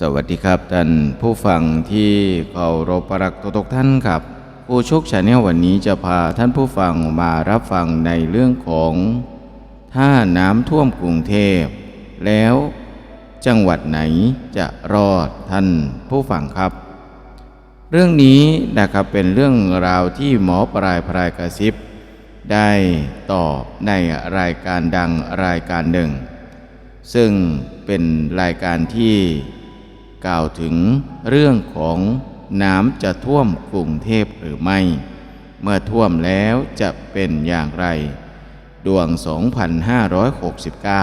สวัสดีครับท่านผู้ฟังที่เคารพรักทุกท่านครับผู้โชคชาแนลวันนี้จะพาท่านผู้ฟังมารับฟังในเรื่องของถ้าน้ำท่วมกรุงเทพ แล้วจังหวัดไหนจะรอดท่านผู้ฟังครับ เรื่องนี้นะครับเป็นเรื่องราวที่หมอปลายพรายกระซิบ ได้ตอบในรายการดังรายการหนึ่ง ซึ่งเป็นรายการที่ กล่าวถึงเรื่องของน้ำจะท่วมกรุงเทพหรือไม่ เมื่อท่วมแล้วจะเป็นอย่างไร ดวง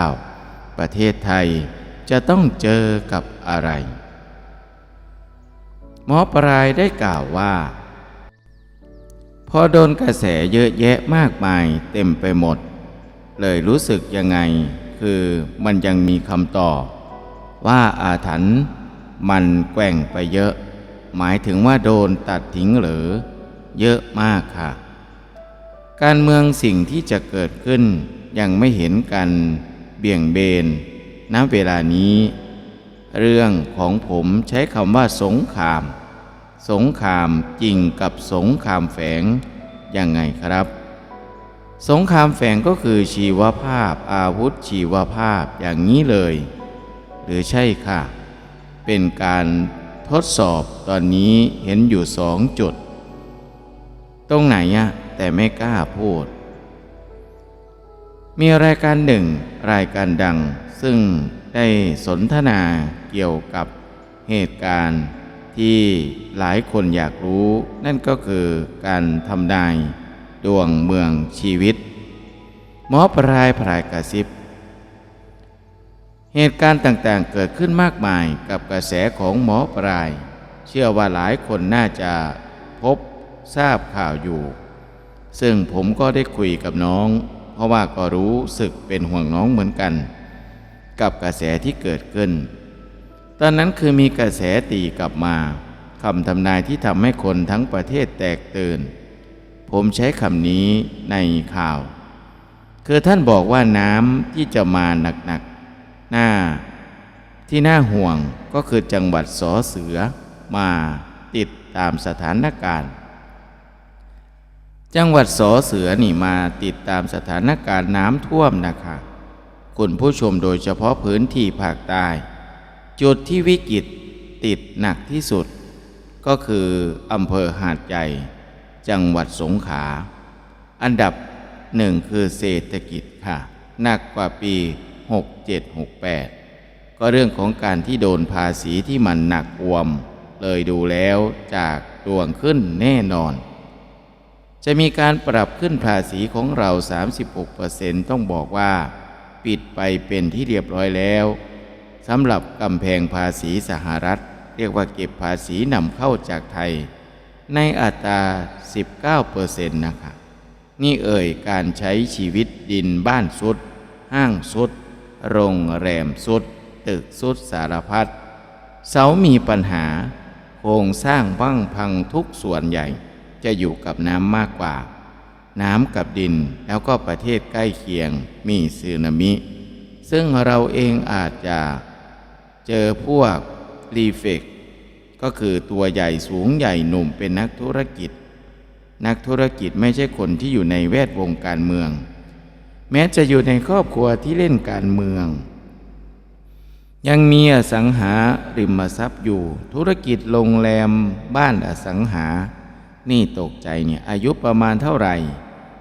2569 ประเทศไทยจะต้องเจอกับอะไร หมอปลายได้กล่าวว่า พอโดนกระแสเยอะแยะมากมายเต็มไปหมด เลยรู้สึกยังไง คือมันยังมีคำตอบว่าอาถรรพ์ มันแกว่งไปเยอะ หมายถึงว่าโดนตัดทิ้งหรือ เยอะมากค่ะ การเมืองสิ่งที่จะเกิดขึ้น ยังไม่เห็นกันเบี่ยงเบนณเวลานี้ เรื่องของผมใช้คำว่าสงคราม สงครามจริงกับสงครามแฝงยังไงครับ สงครามแฝงก็คือชีวภาพอาวุธชีวภาพอย่างนี้เลย หรือใช่ค่ะ เป็นการทดสอบตอนนี้เห็นอยู่สองจุด ตรงไหนอะแต่ไม่กล้าพูด มีรายการหนึ่งรายการดัง ซึ่งได้สนทนาเกี่ยวกับเหตุการณ์ที่หลายคนอยากรู้ นั่นก็คือการทำนายดวงเมืองชีวิต หมอปลายพรายกระซิบ เหตุการณ์ต่างๆเกิดขึ้นมากมายกับกระแสของหมอปลาย เชื่อว่าหลายคนน่าจะพบทราบข่าวอยู่ ซึ่งผมก็ได้คุยกับน้อง เพราะว่าก็รู้สึกเป็นห่วงน้องเหมือนกัน กับกระแสที่เกิดขึ้น ตอนนั้นคือมีกระแสตีกลับมาคำทำนายที่ทำให้คนทั้งประเทศแตกตื่น ผมใช้คำนี้ในข่าว คือท่านบอกว่าน้ำที่จะมาหนัก หน้า ที่น่าห่วงก็คือจังหวัดสอเสือมาติดตามสถานการณ์ จังหวัดสอเสือนี่มาติดตามสถานการณ์น้ำท่วมนะคะคุณผู้ชมโดยเฉพาะพื้นที่ภาคใต้ จุดที่วิกฤตติดหนักที่สุด ก็คืออำเภอหาดใหญ่ จังหวัดสงขลาอันดับหนึ่งคือเศรษฐกิจค่ะหนักกว่าปี 6768 ก็เรื่องของการที่โดนภาษีที่มันหนักอวม เลยดูแล้วจากดวงขึ้นแน่นอน จะมีการปรับขึ้นภาษีของเรา 36%ต้องบอกว่า ปิดไปเป็นที่เรียบร้อยแล้วสำหรับกำแพงภาษีสหรัฐ เรียกว่าเก็บภาษีนำเข้าจากไทย ในอัตรา 19%นะคะนี่เอ่ยการใช้ชีวิตดินบ้านสุด ห้างสุด โรงแรมสุด ตึกสุดสารพัดเสามีปัญหา โครงสร้างบ้างพังทุกส่วนใหญ่ จะอยู่กับน้ำมากกว่า น้ำกับดินแล้วก็ประเทศใกล้เคียงมีสึนามิ ซึ่งเราเองอาจจะ เจอพวกรีเฟกก็คือตัวใหญ่สูงใหญ่หนุ่มเป็นนักธุรกิจ นักธุรกิจไม่ใช่คนที่อยู่ในแวดวงการเมือง แม้จะอยู่ในครอบครัวที่เล่นการเมือง ยังมีอสังหาริมทรัพย์อยู่ ธุรกิจโรงแรมบ้านอสังหา นี่ตกใจเนี่ยอายุประมาณเท่าไหร่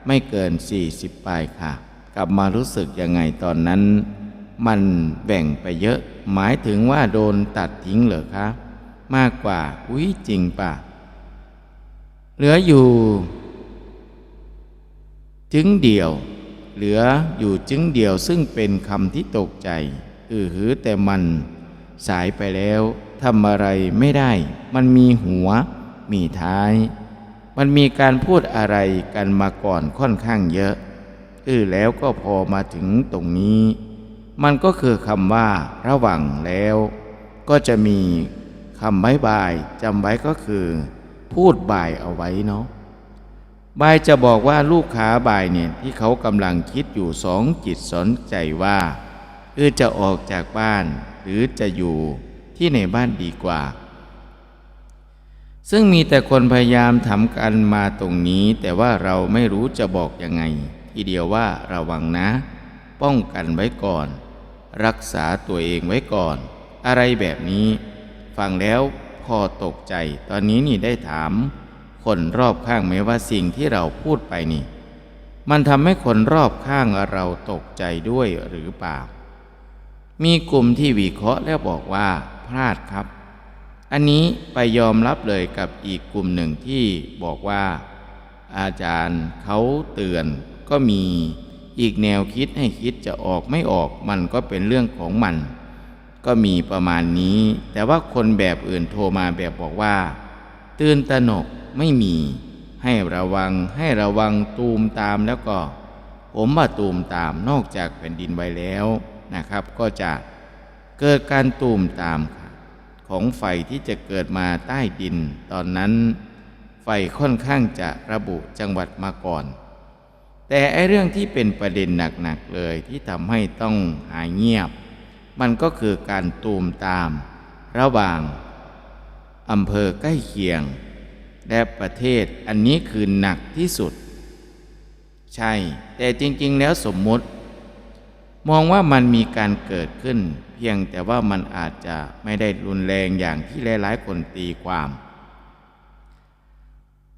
ไม่เกิน 40ปลายค่ะ กลับมารู้สึกยังไงตอนนั้น มันแบ่งไปเยอะ หมายถึงว่าโดนตัดทิ้งเหรอคะ มากกว่าอุ้ยจริงป่ะเหลืออยู่ จึงเดียว เหลืออยู่จึงเดียวซึ่งเป็นคำที่ตกใจ อือหือแต่มัน สายไปแล้วทำอะไรไม่ได้ มันมีหัว มีท้าย มันมีการพูดอะไรกันมาก่อนค่อนข้างเยอะ อือแล้วก็พอมาถึงตรงนี้ มันก็คือคำว่า ระหว่างแล้ว ก็จะมีคำบายบายจำไว้ก็คือ พูดบายเอาไว้เนาะ บายจะบอกว่าลูกค้าบายเนี่ยที่เขากำลังคิดอยู่สองจิตสนใจว่าเออจะออกจากบ้าน หรือจะอยู่ที่ในบ้านดีกว่า ซึ่งมีแต่คนพยายามทำกันมาตรงนี้ แต่ว่าเราไม่รู้จะบอกยังไง ทีเดียวว่าระวังนะ ป้องกันไว้ก่อน รักษาตัวเองไว้ก่อน อะไรแบบนี้ ฟังแล้วพอตกใจตอนนี้นี่ได้ถาม คนรอบข้างไหมว่าสิ่งที่เราพูดไปนี่ มันทำให้คนรอบข้างเราตกใจด้วยหรือเปล่า มีกลุ่มที่วิเคราะห์แล้วบอกว่า พลาดครับ อันนี้ไปยอมรับเลยกับอีกกลุ่มหนึ่งที่บอกว่า อาจารย์เขาเตือนก็มีอีกแนวคิดให้คิดจะออกไม่ออกมันก็เป็นเรื่องของมัน ก็มีประมาณนี้ แต่ว่าคนแบบอื่นโทรมาแบบบอกว่า ตื่นตระหนก ไม่มี ให้ระวังให้ระวังตูมตามแล้วก็ ผมว่าตูมตามนอกจากแผ่นดินไว้แล้วนะครับ ก็จะเกิดการตูมตามของไฟที่จะเกิดมาใต้ดิน ตอนนั้น ไฟค่อนข้างจะระบุจังหวัดมาก่อน แต่ไอเรื่องที่เป็นประเด็นหนักๆเลยที่ทำให้ต้องหายเงียบ มันก็คือการตูมตาม ระหว่างอำเภอใกล้เคียง และประเทศอันนี้คือหนักที่สุด ใช่ แต่จริง ๆ แล้วสมมุติ มองว่ามันมีการเกิดขึ้น เพียงแต่ว่ามันอาจจะไม่ได้รุนแรงอย่างที่หลายๆคนตีความ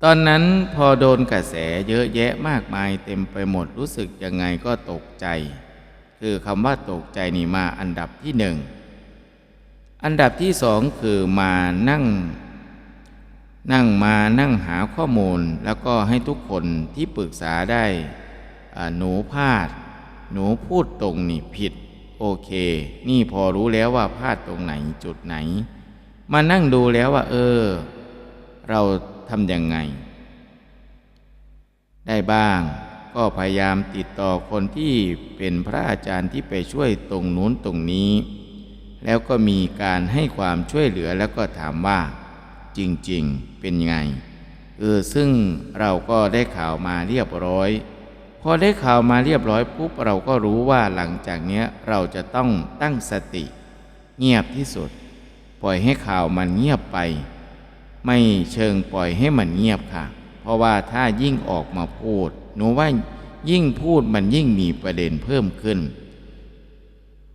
ตอนนั้นพอโดนกระแสเยอะแยะมากมายเต็มไปหมดรู้สึกยังไงก็ตกใจ คือคำว่าตกใจนี่มาอันดับที่หนึ่งอันดับที่สองคือมานั่ง นั่งมานั่งหาข้อมูลแล้วก็ให้ทุกคนที่ปรึกษาได้หนูพลาด หนูพูดตรงนี่ผิด โอเค นี่พอรู้แล้วว่าพลาดตรงไหนจุดไหน มานั่งดูแล้วว่า เออ เราทำยังไง ได้บ้าง ก็พยายามติดต่อคนที่เป็นพระอาจารย์ที่ไปช่วยตรงนู้นตรงนี้ แล้วก็มีการให้ความช่วยเหลือแล้วก็ถามว่า จริงๆ เป็นไง เออซึ่งเราก็ได้ข่าวมาเรียบร้อย พอได้ข่าวมาเรียบร้อยปุ๊บเราก็รู้ว่าหลังจากเนี้ยเราจะต้องตั้งสติ เงียบที่สุด ปล่อยให้ข่าวมันเงียบไป ไม่เชิงปล่อยให้มันเงียบค่ะ เพราะว่าถ้ายิ่งออกมาพูดหนูว่ายิ่งพูดมันยิ่งมีประเด็นเพิ่มขึ้น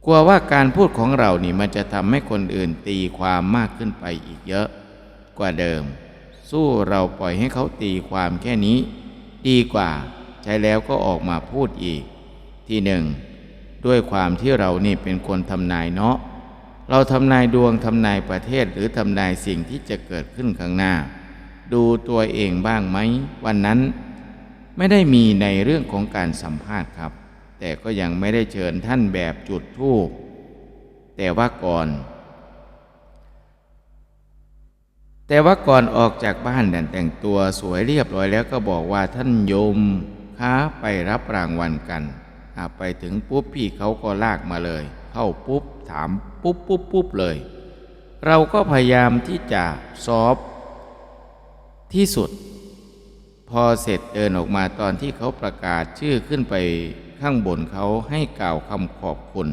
กลัวว่าการพูดของเรานี่มันจะทำให้คนอื่นตีความมากขึ้นไปอีกเยอะ กว่าเดิม สู้เราปล่อยให้เขาตีความแค่นี้ ดีกว่าใช้แล้วก็ออกมาพูดอีก ที่หนึ่งด้วยความที่เรานี่เป็นคนทำนายเนาะเราทำนายดวงทำนายประเทศหรือทำนายสิ่งที่จะเกิดขึ้นข้างหน้า ดูตัวเองบ้างไหมวันนั้น ไม่ได้มีในเรื่องของการสัมภาษณ์ครับ แต่ก็ยังไม่ได้เชิญท่านแบบจุดธูปแต่ว่าก่อน แต่ว่าก่อนออกจากบ้านดันแต่งตัวสวยเรียบร้อยแล้วก็บอกว่าท่านโยมค้าไปรับรางวัลกันไปถึงปุ๊บพี่เขาก็ลากมาเลย เข้าปุ๊บถามปุ๊บปุ๊บปุ๊บเลย เราก็พยายามที่จะซอฟที่สุด พอเสร็จเดินออกมาตอนที่เขาประกาศชื่อขึ้นไปข้างบนเขาให้กล่าวคำขอบคุณ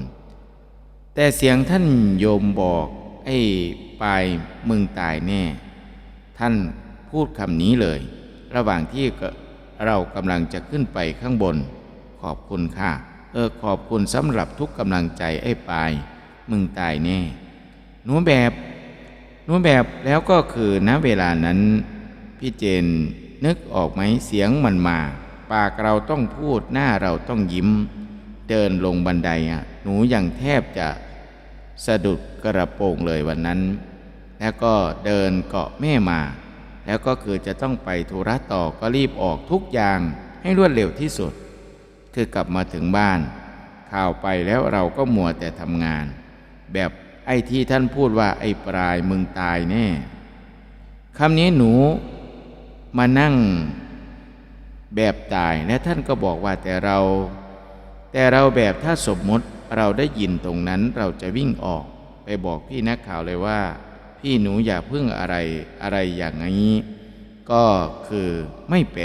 แต่เสียงท่านโยมบอกไอ้ ปลายมึงตายแน่ ท่านพูดคำนี้เลย ระหว่างที่เรากำลังจะขึ้นไปข้างบน ขอบคุณค่ะ เออขอบคุณสำหรับทุกกำลังใจไอ้ปลาย มึงตายแน่ หนูแบบหนูแบบแล้วก็คือณเวลานั้น พี่เจนนึกออกไหมเสียงมันมา ปากเราต้องพูดหน้าเราต้องยิ้ม เดินลงบันไดอะหนูยังแทบจะสะดุดกระโปรงเลยวันนั้น แล้วก็เดินเกาะแม่มา แล้วก็คือจะต้องไปธุระต่อก็รีบออกทุกอย่างให้รวดเร็วที่สุด คือกลับมาถึงบ้าน ข่าวไปแล้วเราก็มัวแต่ทำงาน แบบไอ้ที่ท่านพูดว่าไอ้ปลายมึงตายแน่คำนี้หนูมานั่งแบบตายและท่านก็บอกว่าแต่เรา แต่เราแบบถ้าสมมติเราได้ยินตรงนั้นเราจะวิ่งออกไปบอกพี่นักข่าวเลยว่า พี่หนูอย่าพึ่งอะไรอะไรอย่างนี้ ก็คือไม่แปล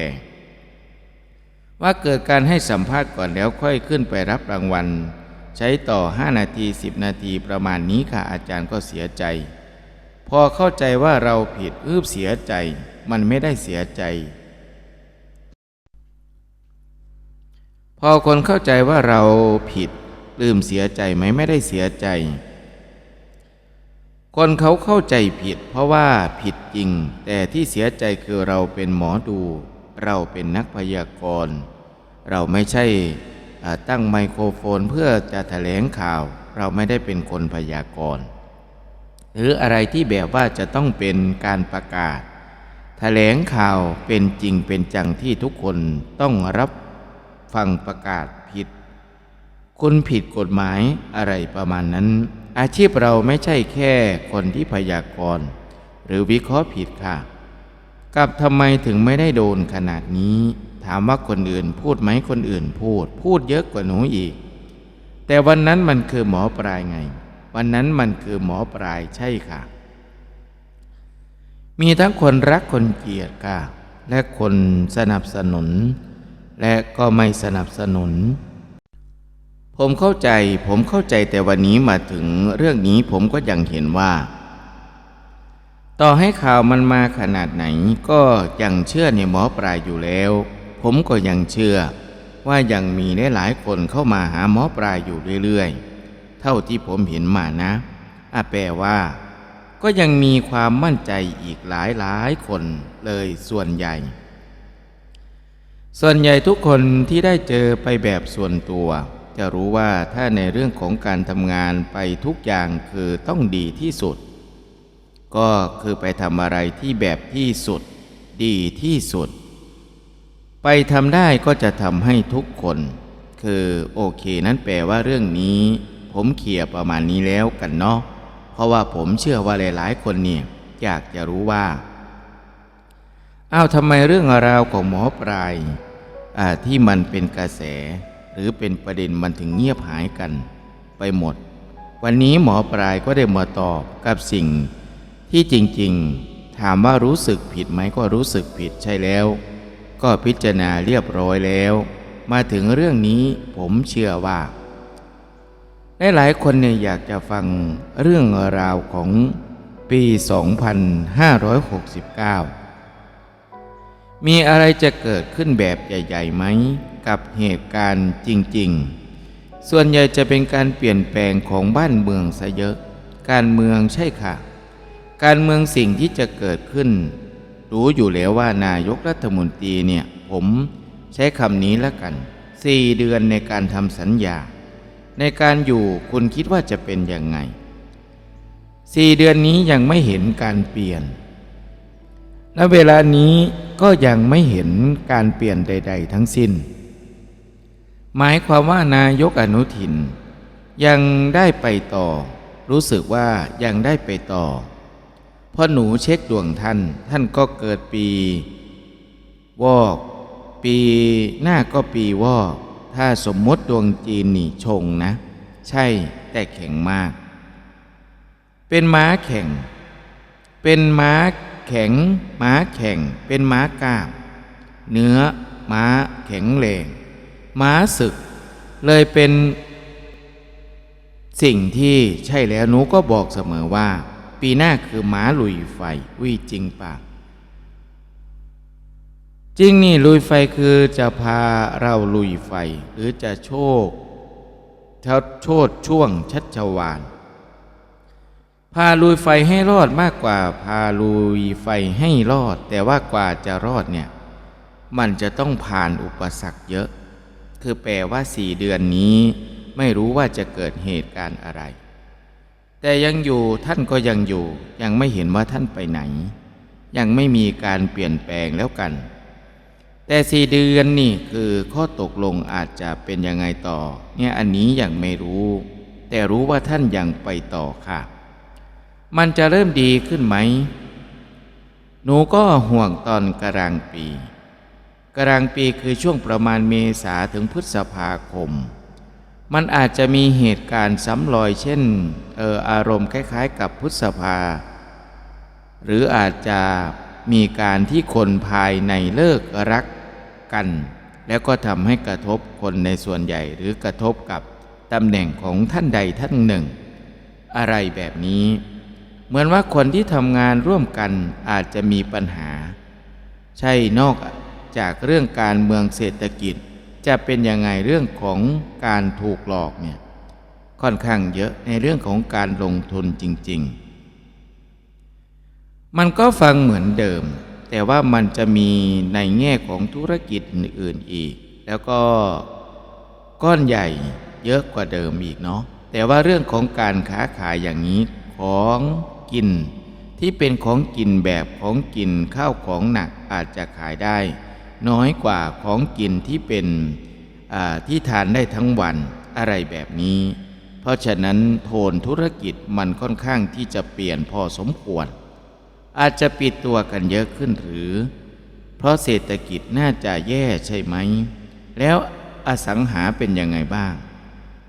ว่าเกิดการให้สัมภาษณ์ก่อนแล้วค่อยขึ้นไปรับรางวัล ใช้ต่อ 5 นาที 10 นาทีประมาณนี้ค่ะอาจารย์ก็เสียใจ พอเข้าใจว่าเราผิดอืบเสียใจ มันไม่ได้เสียใจ พอคนเข้าใจว่าเราผิดลืมเสียใจไหมไม่ได้เสียใจ คนเขาเข้าใจผิดเพราะว่าผิดจริง แต่ที่เสียใจคือเราเป็นหมอดู เราเป็นนักพยากรณ์ เราไม่ใช่ตั้งไมโครโฟนเพื่อจะแถลงข่าว เราไม่ได้เป็นคนพยากรณ์ หรืออะไรที่แบบว่าจะต้องเป็นการประกาศ แถลงข่าวเป็นจริงเป็นจังที่ทุกคนต้องรับฟังประกาศผิด คุณผิดกฎหมายอะไรประมาณนั้น อาชีพเราไม่ใช่แค่คนที่พยากรณ์หรือวิเคราะห์ผิดค่ะ กับทำไมถึงไม่ได้โดนขนาดนี้ ถามว่าคนอื่นพูดไหมคนอื่นพูด พูดเยอะกว่าหนูอีก แต่วันนั้นมันคือหมอปลายไง วันนั้นมันคือหมอปลายใช่ค่ะ มีทั้งคนรักคนเกลียดค่ะ และคนสนับสนุน และก็ไม่สนับสนุน ผมเข้าใจผมเข้าใจแต่วันนี้มาถึงเรื่องนี้ผมก็ยังเห็นว่า ต่อให้ข่าวมันมาขนาดไหนก็ยังเชื่อในหมอปลายอยู่แล้ว ผมก็ยังเชื่อ ว่ายังมีได้หลายคนเข้ามาหาหมอปลายอยู่เรื่อยๆ เท่าที่ผมเห็นมานะอาแปลว่า ก็ยังมีความมั่นใจอีกหลายหลายคนเลยส่วนใหญ่ ส่วนใหญ่ทุกคนที่ได้เจอไปแบบส่วนตัว จะรู้ว่าถ้าในเรื่องของการทำงานไปทุกอย่างคือต้องดีที่สุด ก็คือไปทำอะไรที่แบบที่สุด ดีที่สุด ไปทำได้ก็จะทำให้ทุกคน คือโอเคนั้นแปลว่าเรื่องนี้ ผมเคลียประมาณนี้แล้วกันเนาะเพราะว่าผมเชื่อว่าหลาย ๆ คนเนี่ยอยากจะรู้ว่าอ้าวทำไมเรื่องราวของหมอปลายที่มันเป็นกระแส หรือเป็นประเด็นมันถึงเงียบหายกันไปหมด วันนี้หมอปลายก็ได้มาตอบกับสิ่ง ที่จริงๆ ถามว่ารู้สึกผิดไหมก็รู้สึกผิดใช่แล้ว ก็พิจารณาเรียบร้อยแล้ว มาถึงเรื่องนี้ผมเชื่อว่าหลายๆคนเนี่ยอยากจะฟังเรื่องราวของปี 2569 มีอะไรจะเกิดขึ้นแบบใหญ่ๆไหม กับเหตุการณ์จริง ๆ ส่วนใหญ่จะเป็นการเปลี่ยนแปลงของบ้านเมืองซะเยอะ การเมืองใช่ค่ะ การเมืองสิ่งที่จะเกิดขึ้น รู้อยู่แล้วว่านายกรัฐมนตรีเนี่ย ผมใช้คำนี้แล้วกันสี่เดือนในการทำสัญญา ในการอยู่คุณคิดว่าจะเป็นยังไงสี่เดือนนี้ยังไม่เห็นการเปลี่ยนและเวลานี้ก็ยังไม่เห็นการเปลี่ยนใด ๆ ทั้งสิ้น หมายความว่านายกอนุทิน ยังได้ไปต่อ รู้สึกว่ายังได้ไปต่อพราะหนูเช็คดวงท่าน ท่านก็เกิดปี วอก ปีหน้าก็ปีวอก ถ้าสมมติดวงจีนนี่ชงนะ ใช่แต่แข็งมาก เป็นม้าแข่ง เป็นม้าแข็ง ม้าแข่ง เป็นม้ากล้ามเนื้อม้าแข็งแรง ม้าศึก เลยเป็นสิ่งที่ใช่แล้วหนูก็บอกเสมอว่า ปีหน้าคือม้าลุยไฟวิจริงปะจริงนี่ลุยไฟคือจะพาเราลุยไฟ หรือจะโชคโชดช่วงชัชวานพาลุยไฟให้รอดมากกว่า พาลุยไฟให้รอด แต่ว่ากว่าจะรอดเนี่ย มันจะต้องผ่านอุปสรรคเยอะ คือแปลว่าสี่เดือนนี้ ไม่รู้ว่าจะเกิดเหตุการณ์อะไร แต่ยังอยู่ท่านก็ยังอยู่ ยังไม่เห็นว่าท่านไปไหน ยังไม่มีการเปลี่ยนแปลงแล้วกัน แต่สี่เดือนนี่คือข้อตกลงอาจจะเป็นยังไงต่อ เนี่ยอันนี้ยังไม่รู้ แต่รู้ว่าท่านยังไปต่อค่ะ มันจะเริ่มดีขึ้นไหมหนูก็ห่วงตอนกลางปี กลางปีคือช่วงประมาณเมษาถึงพฤษภาคม มันอาจจะมีเหตุการณ์ซ้ำรอยเช่นเอออารมณ์คล้ายๆ กับพฤษภา หรืออาจจะมีการที่คนภายในเลิกรักกัน แล้วก็ทำให้กระทบคนในส่วนใหญ่หรือกระทบกับตำแหน่งของท่านใดท่านหนึ่ง อะไรแบบนี้ เหมือนว่าคนที่ทำงานร่วมกันอาจจะมีปัญหา ใช่นอก จากเรื่องการเมืองเศรษฐกิจ จะเป็นยังไงเรื่องของการถูกหลอกเนี่ยค่อนข้างเยอะในเรื่องของการลงทุนจริง ๆ มันก็ฟังเหมือนเดิม แต่ว่ามันจะมีในแง่ของธุรกิจอื่นๆอีก แล้วก็ก้อนใหญ่เยอะกว่าเดิมอีกเนาะแต่ว่าเรื่องของการค้าขายอย่างนี้ของกินที่เป็นของกินแบบของกินข้าวของหนักอาจจะขายได้ น้อยกว่าของกินที่เป็นที่ทานได้ทั้งวันอะไรแบบนี้ เพราะฉะนั้นโทนธุรกิจมันค่อนข้างที่จะเปลี่ยนพอสมควร อาจจะปิดตัวกันเยอะขึ้นหรือ เพราะเศรษฐกิจน่าจะแย่ใช่ไหม แล้วอสังหาเป็นยังไงบ้าง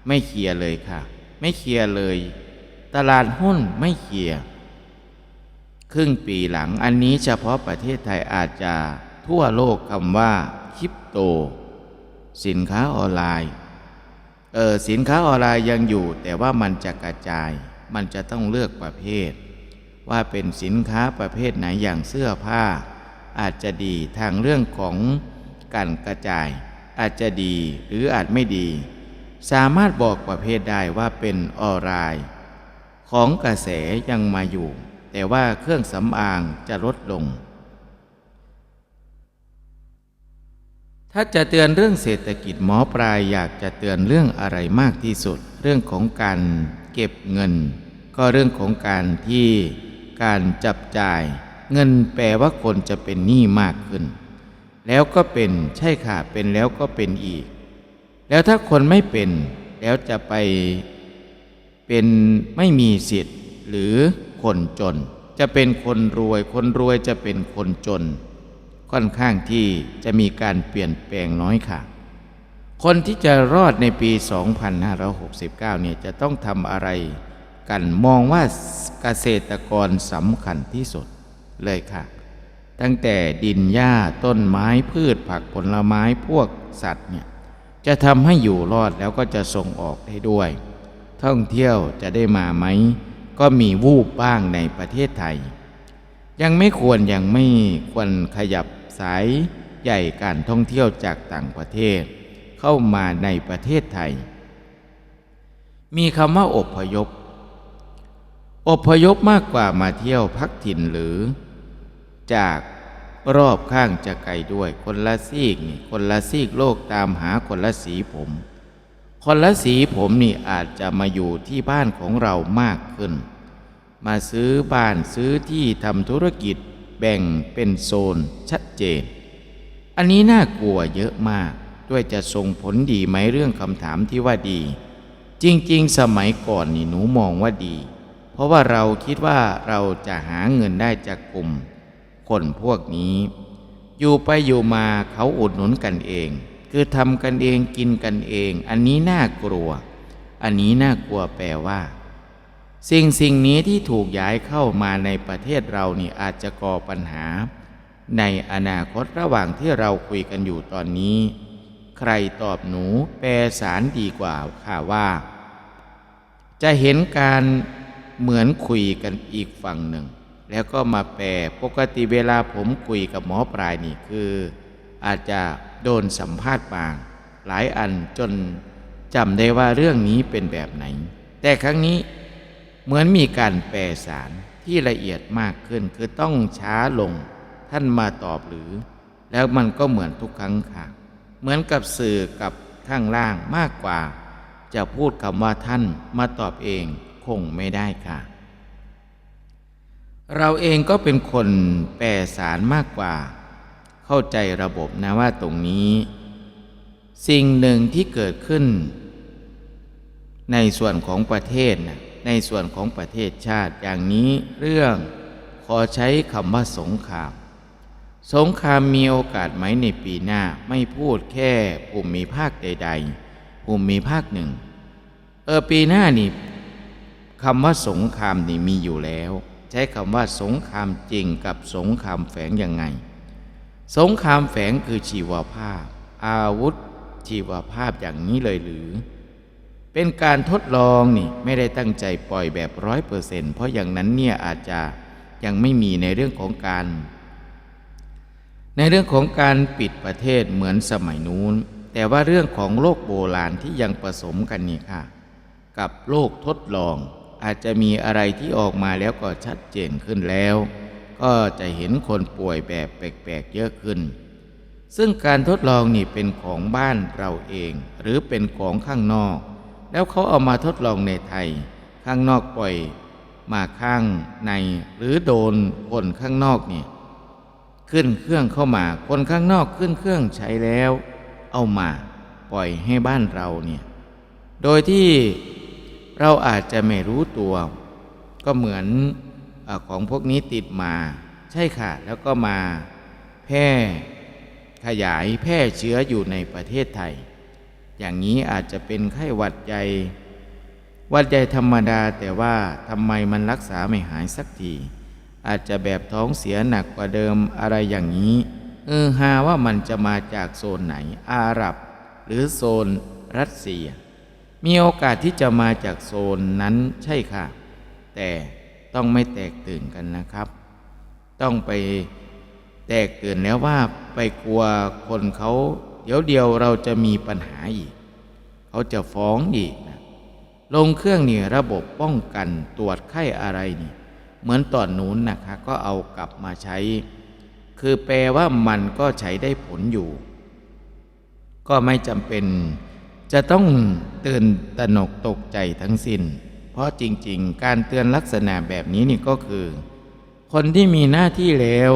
ไม่เคลียร์เลยค่ะ ไม่เคลียร์เลย ตลาดหุ้นไม่เคลียร์ครึ่งปีหลังอันนี้เฉพาะประเทศไทยอาจจะ ทั่วโลกคำว่าคริปโต สินค้าออนไลน์เออสินค้าออนไลน์ยังอยู่ แต่ว่ามันจะกระจาย มันจะต้องเลือกประเภท ว่าเป็นสินค้าประเภทไหนอย่างเสื้อผ้า อาจจะดีทางเรื่องของการกระจาย อาจจะดีหรืออาจไม่ดี สามารถบอกประเภทได้ว่าเป็นออนไลน์ของกระแสยังมาอยู่ แต่ว่าเครื่องสำอางจะลดลง ถ้าจะเตือนเรื่องเศรษฐกิจหมอปลายอยากจะเตือนเรื่องอะไรมากที่สุด เรื่องของการเก็บเงิน ก็เรื่องของการที่การจับจ่าย เงินแปลว่าคนจะเป็นหนี้มากขึ้น แล้วก็เป็นใช่ค่ะเป็นแล้วก็เป็นอีก แล้วถ้าคนไม่เป็นแล้วจะไปเป็นไม่มีสิทธิ์หรือคนจน จะเป็นคนรวยคนรวยจะเป็นคนจน ค่อนข้างที่จะมีการเปลี่ยนแปลงน้อยค่ะ คนที่จะรอดในปี 2569 เนี่ยจะต้องทำอะไรกันมองว่าเกษตรกรสำคัญที่สุดเลยค่ะ ตั้งแต่ดินหญ้าต้นไม้พืชผักผลไม้พวกสัตว์เนี่ยจะทำให้อยู่รอดแล้วก็จะส่งออกได้ด้วย ท่องเที่ยวจะได้มาไหม ก็มีวูบบ้างในประเทศไทย ยังไม่ควรยังไม่ควรขยับ สายใหญ่การท่องเที่ยวจากต่างประเทศ เข้ามาในประเทศไทย มีคำว่าอบพยพ อบพยพมากกว่ามาเที่ยวพักถิ่นหรือ จากรอบข้างจะไกลด้วยคนละซีกนี่คนละซีกโลกตามหาคนละสีผม คนละสีผมนี่อาจจะมาอยู่ที่บ้านของเรามากขึ้น มาซื้อบ้านซื้อที่ทำธุรกิจ แบ่งเป็นโซนชัดเจน อันนี้น่ากลัวเยอะมาก ด้วยจะส่งผลดีไหมเรื่องคำถามที่ว่าดี จริง ๆ สมัยก่อนนี่หนูมองว่าดี เพราะว่าเราคิดว่าเราจะหาเงินได้จากกลุ่ม คนพวกนี้ อยู่ไปอยู่มาเขาอุดหนุนกันเอง คือทำกันเองกินกันเอง อันนี้น่ากลัว อันนี้น่ากลัวแปลว่า สิ่งสิ่งนี้ที่ถูกย้ายเข้ามาในประเทศเรานี่อาจจะก่อปัญหา ในอนาคตระหว่างที่เราคุยกันอยู่ตอนนี้ ใครตอบหนูแปลสารดีกว่าค่ะว่า จะเห็นการเหมือนคุยกันอีกฝั่งหนึ่ง แล้วก็มาแปลปกติเวลาผมคุยกับหมอปลายนี่คือ อาจจะโดนสัมภาษณ์บาง หลายอันจนจำได้ว่าเรื่องนี้เป็นแบบไหน แต่ครั้งนี้ เหมือนมีการแปลสารที่ละเอียดมากขึ้นคือต้องช้าลงท่านมาตอบหรือ แล้วมันก็เหมือนทุกครั้งค่ะ เหมือนกับสื่อกับข้างล่างมากกว่า จะพูดคำว่าท่านมาตอบเองคงไม่ได้ค่ะ เราเองก็เป็นคนแปลสารมากกว่า เข้าใจระบบนะว่าตรงนี้ สิ่งหนึ่งที่เกิดขึ้น ในส่วนของประเทศนะ ในส่วนของประเทศชาติอย่างนี้เรื่องขอใช้คำว่าสงคราม สงครามมีโอกาสไหมในปีหน้าไม่พูดแค่ภูมิภาคใด ๆ ภูมิภาคหนึ่ง เออปีหน้านี่คำว่าสงครามนี่มีอยู่แล้ว ใช้คำว่าสงครามจริงกับสงครามแฝงยังไง สงครามแฝงคือชีวภาพ อาวุธชีวภาพอย่างนี้เลยหรือ เป็นการทดลองนี่ไม่ได้ตั้งใจปล่อยแบบร้อยเปอร์เซ็นต์เพราะอย่างนั้นเนี่ยอาจจะยังไม่มีในเรื่องของการ ในเรื่องของการปิดประเทศเหมือนสมัยนู้น แต่ว่าเรื่องของโลกโบราณที่ยังผสมกันนี่ค่ะ กับโลกทดลอง อาจจะมีอะไรที่ออกมาแล้วก็ชัดเจนขึ้นแล้ว ก็จะเห็นคนป่วยแบบแปลกๆเยอะขึ้นซึ่งการทดลองนี่เป็นของบ้านเราเอง หรือเป็นของข้างนอก แล้วเขาเอามาทดลองในไทย ข้างนอกปล่อย มาข้างในหรือโดนคนข้างนอกเนี่ยขึ้นเครื่องเข้ามา คนข้างนอกขึ้นเครื่องใช้แล้ว เอามาปล่อยให้บ้านเราเนี่ยโดยที่เราอาจจะไม่รู้ตัว ก็เหมือนอของพวกนี้ติดมา ใช่ค่ะ แล้วก็มาแพร่ขยายแพร่เชื้ออยู่ในประเทศไทย อย่างนี้อาจจะเป็นไข้หวัดใหญ่หวัดใหญ่ธรรมดาแต่ว่าทำไมมันรักษาไม่หายสักที อาจจะแบบท้องเสียหนักกว่าเดิมอะไรอย่างนี้ เออหาว่ามันจะมาจากโซนไหน อาหรับ หรือโซนรัสเซีย มีโอกาสที่จะมาจากโซนนั้นใช่ค่ะ แต่ต้องไม่แตกตื่นกันนะครับ ต้องไปแตกตื่นแล้วว่าไปกลัวคนเขา เดี๋ยวเดียวเราจะมีปัญหาอีก เขาจะฟ้องอีกนะลงเครื่องนี่ระบบป้องกันตรวจไข้อะไรนี่ เหมือนตอนนู้นนะคะก็เอากลับมาใช้ คือแปลว่ามันก็ใช้ได้ผลอยู่ ก็ไม่จำเป็น จะต้องตื่นตระหนกตกใจทั้งสิน้น เพราะจริง ๆ การเตือนลักษณะแบบนี้นี่ก็คือ คนที่มีหน้าที่แล้ว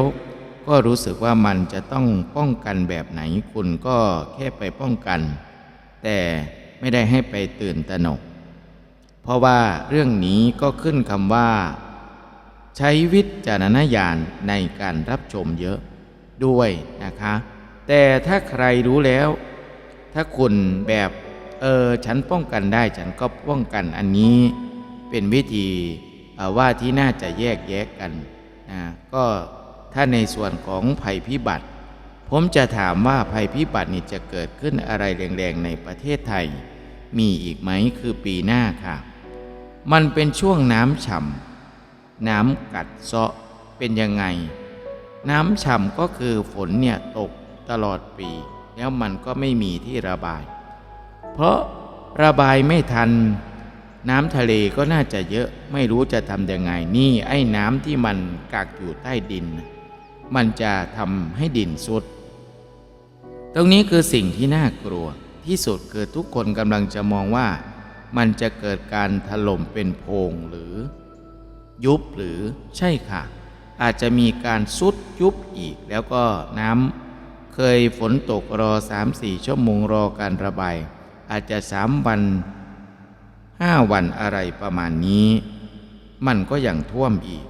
ก็รู้สึกว่ามันจะต้องป้องกันแบบไหนคุณก็แค่ไปป้องกัน แต่ไม่ได้ให้ไปตื่นตระหนก เพราะว่าเรื่องนี้ก็ขึ้นคำว่า ใช้วิจารณญาณในการรับชมเยอะด้วยนะคะ แต่ถ้าใครรู้แล้ว ถ้าคุณแบบเออฉันป้องกันได้ฉันก็ป้องกันอันนี้เป็นวิธีเอ่อว่าที่น่าจะแยกแยะกันนะก็ ถ้าในส่วนของภัยพิบัติ ผมจะถามว่าภัยพิบัตินี่จะเกิดขึ้นอะไรแรงๆในประเทศไทย มีอีกไหมคือปีหน้าค่ะ มันเป็นช่วงน้ำฉ่ำน้ำกัดเซาะเป็นยังไง น้ำฉ่ำก็คือฝนเนี่ยตกตลอดปี แล้วมันก็ไม่มีที่ระบาย เพราะระบายไม่ทัน น้ำทะเลก็น่าจะเยอะไม่รู้จะทำยังไงนี่ไอ้น้ำที่มันกักอยู่ใต้ดินนะ มันจะทำให้ดินสุด ตรงนี้คือสิ่งที่น่ากลัวที่สุดคือทุกคนกำลังจะมองว่า มันจะเกิดการถล่มเป็นโพงหรือ ยุบหรือใช่ค่ะ อาจจะมีการซุดยุบอีกแล้วก็น้ำเคยฝนตกรอสามสี่ชั่วโมงรอการระบาย อาจจะสามวันห้าวันอะไรประมาณนี้ มันก็ยังท่วมอีก